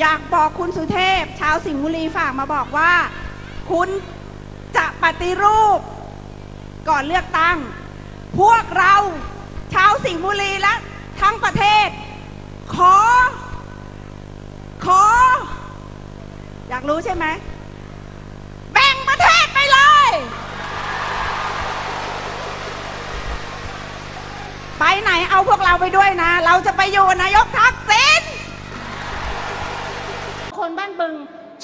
อยากบอกคุณสุเทพ ชาวสิงห์บุรีฝากมาบอกว่า คุณจะปฏิรูป ก่อนเลือกตั้ง พวกเราชาวสิงห์บุรีและทั้งประเทศ ขอ ขอ อยากรู้ใช่ไหมแบ่งประเทศไปเลย ไปไหนเอาพวกเราไปด้วยนะ เราจะไปอยู่นายกทักษิณ คนบ้านบึง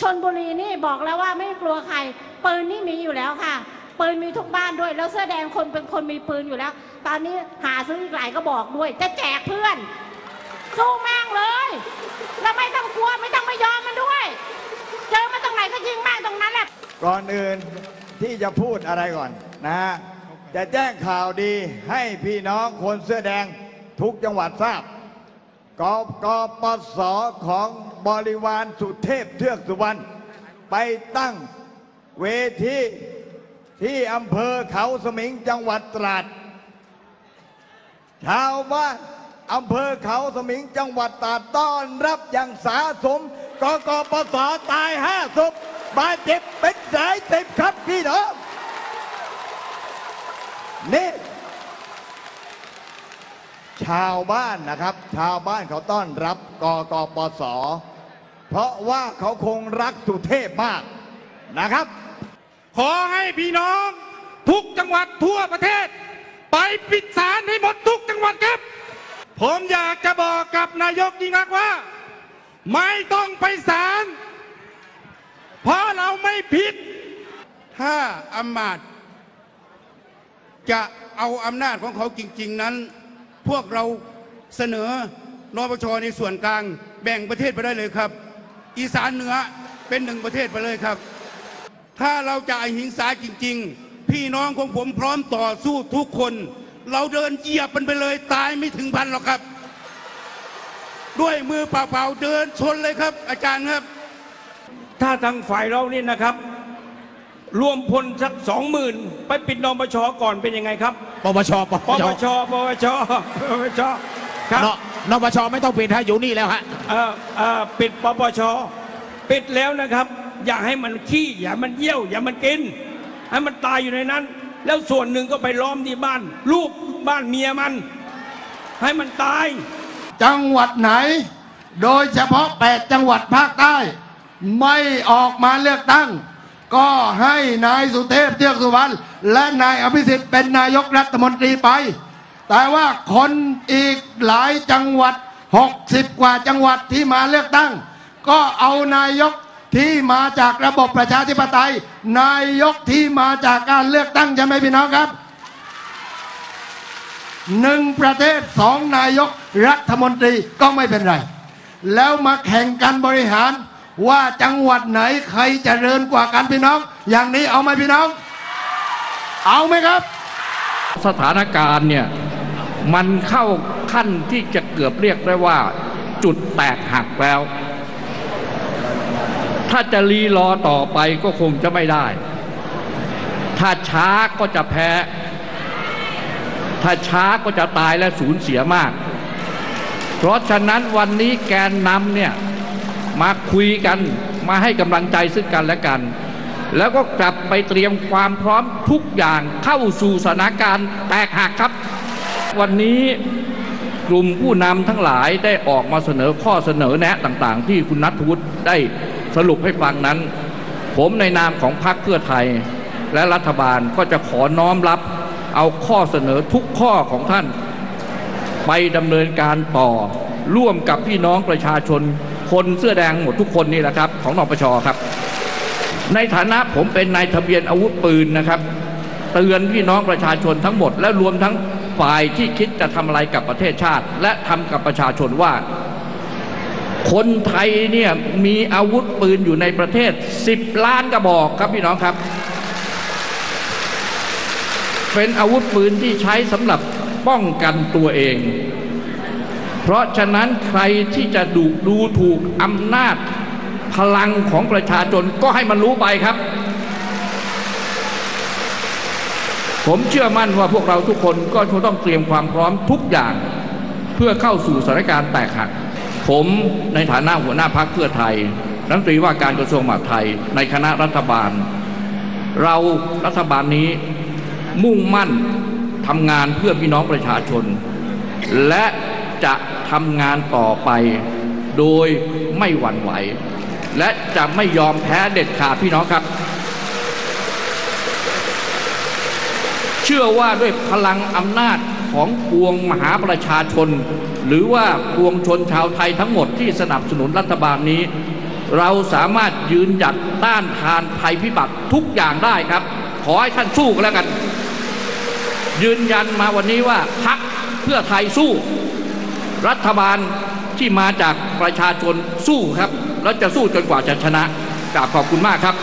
ชนบุรีนี่บอกแล้วว่าไม่กลัวใครปืนนี่มีอยู่แล้วค่ะปืนมีทุกบ้านด้วยแล้วเสื้อแดงคนเป็นคนมีปืนอยู่แล้ว ตอนนี้หาซื้ออีกหลายก็บอกด้วย จะแจกเพื่อนสู้แม่งเลยแล้วไม่ต้องกลัวไม่ต้องไม่ยอมมันด้วย เจอมาตรงไหนก็ยิงแม่งตรงนั้นแหละก่อนอื่นที่จะพูดอะไรก่อนนะฮะจะแจ้งข่าวดีให้พี่น้องคนเสื้อแดงทุกจังหวัดทราบกกปสของ บริวารสุเทพเทือกสุวรรณไปตั้งเวทีที่อำเภอเขาสมิงจังหวัดตราด ชาวบ้านอำเภอเขาสมิงจังหวัดตราดต้อนรับอย่างสาสมกกปสตายห้าศพบาดเจ็บเป็นสายสิบครับพี่น้องนี่ชาวบ้านนะครับ ชาวบ้านเขาต้อนรับกกปส เพราะว่าเขาคงรักสุเทพมากนะครับ ขอให้พี่น้องทุกจังหวัดทั่วประเทศ ไปปิดศาลให้หมดทุกจังหวัดครับ ผมอยากจะบอกกับนายกยิ่งรักว่า ไม่ต้องไปศาลเพราะเราไม่ผิด ถ้าอำมาตย์จะเอาอำนาจของเขาจริง ๆนั้น พวกเราเสนอนปชในส่วนกลางแบ่งประเทศไปได้เลยครับ อีสานเหนือเป็นหนึ่งประเทศไปเลยครับ ถ้าเราจะอหิงสาจริง ๆ พี่น้องของผมพร้อมต่อสู้ทุกคน เราเดินเหยียบมันไปเลยตายไม่ถึงพันหรอกครับ ด้วยมือเปล่าๆเดินชนเลยครับ อาจารย์ครับ ถ้าทางฝ่ายเรานี่นะครับ รวมพลสักสองหมื่นไปปิดนปชก่อนเป็นยังไงครับปปชปปปชปชปปชปปชครับน นปชไม่ต้องปิดฮะอยู่นี่แล้วฮะเอ่อเอ่อปิดปปชปิดแล้วนะครับ อย่าให้มันขี้อย่ามันเยี่ยว อย่ามันกิน ให้มันตายอยู่ในนั้น แล้วส่วนหนึ่งก็ไปล้อมที่บ้าน ลูกบ้านเมียมัน ให้มันตาย จังหวัดไหน โดยเฉพาะ 8 จังหวัดภาคใต้ ไม่ออกมาเลือกตั้ง ก็ให้นายสุเทพเทือกสุวรรณและนายอภิสิทธิ์เป็นนายกรัฐมนตรีไป แต่ว่าคนอีกหลายจังหวัด 60 กว่าจังหวัดที่มาเลือกตั้ง ก็เอานายกที่มาจากระบบประชาธิปไตย นายกที่มาจากการเลือกตั้งใช่ไหมพี่น้องครับหนึ่งประเทศสองนายกรัฐมนตรีก็ไม่เป็นไร แล้วมาแข่งกันบริหารว่าจังหวัดไหนใครจเจริญกว่ากันพี่น้อง อย่างนี้เอาไหมพี่น้อง เอาไหมครับ สถานการณ์เนี่ย มันเข้าขั้นที่จะเกือบเรียกได้ว่า จุดแตกหักแล้ว ถ้าจะรีรอต่อไปก็คงจะไม่ได้ ถ้าช้าก็จะแพ้ ถ้าช้าก็จะตายและสูญเสียมาก เพราะฉะนั้นวันนี้แกนนำเนี่ยมาคุยกันมาให้กำลังใจซึ่งกันและกัน แล้วก็กลับไปเตรียมความพร้อมทุกอย่างเข้าสู่สถานการณ์แตกหักครับ วันนี้กลุ่มผู้นำทั้งหลายได้ออกมาเสนอข้อเสนอแนะต่างๆ ที่คุณนัทวุฒิได้สรุปให้ฟังนั้น ผมในนามของพรรคเพื่อไทย และรัฐบาลก็จะขอน้อมรับเอาข้อเสนอทุกข้อของท่าน ไปดำเนินการต่อ ร่วมกับพี่น้องประชาชน คนเสื้อแดงหมดทุกคนนี่แหละครับ ของนปชครับ ในฐานะผมเป็นนายทะเบียนอาวุธปืนนะครับ เตือนพี่น้องประชาชนทั้งหมดและรวมทั้ง ฝ่ายที่คิดจะทำอะไรกับประเทศชาติ และทำกับประชาชนว่า คนไทยเนี่ยมีอาวุธปืนอยู่ในประเทศ 10 ล้านกระบอกครับพี่น้องครับ เป็นอาวุธปืนที่ใช้สำหรับป้องกันตัวเอง เพราะฉะนั้นใครที่จะดูดูถูกอำนาจพลังของประชาชนก็ให้มันรู้ไปครับ ผมเชื่อมั่นว่าพวกเราทุกคนก็ต้องเตรียมความพร้อมทุกอย่างเพื่อเข้าสู่สถานการณ์แตกหัก ผมในฐานะหัวหน้าพักเพื่อไทยรัฐมนตรีว่าการกระทรวงมหาดไทยในคณะรัฐบาล เรารัฐบาลนี้มุ่งมั่นทำงานเพื่อพี่น้องประชาชน และจะทำงานต่อไปโดยไม่หวั่นไหว และจะไม่ยอมแพ้เด็ดขาดพี่น้องครับ ชื่อว่าด้วยพลังอำนาจของปวงมหาประชาชน หรือว่าปวงชนชาวไทยทั้งหมดที่สนับสนุนรัฐบาลนี้ เราสามารถยืนหยัดต้านทานภัยพิบัติทุกอย่างได้ครับ ขอให้ท่านสู้กันแล้วกัน ยืนยันมาวันนี้ว่าพักเพื่อไทยสู้ รัฐบาลที่มาจากประชาชนสู้ครับ แล้วจะสู้จนกว่าจะชนะกราบขอบคุณมากครับ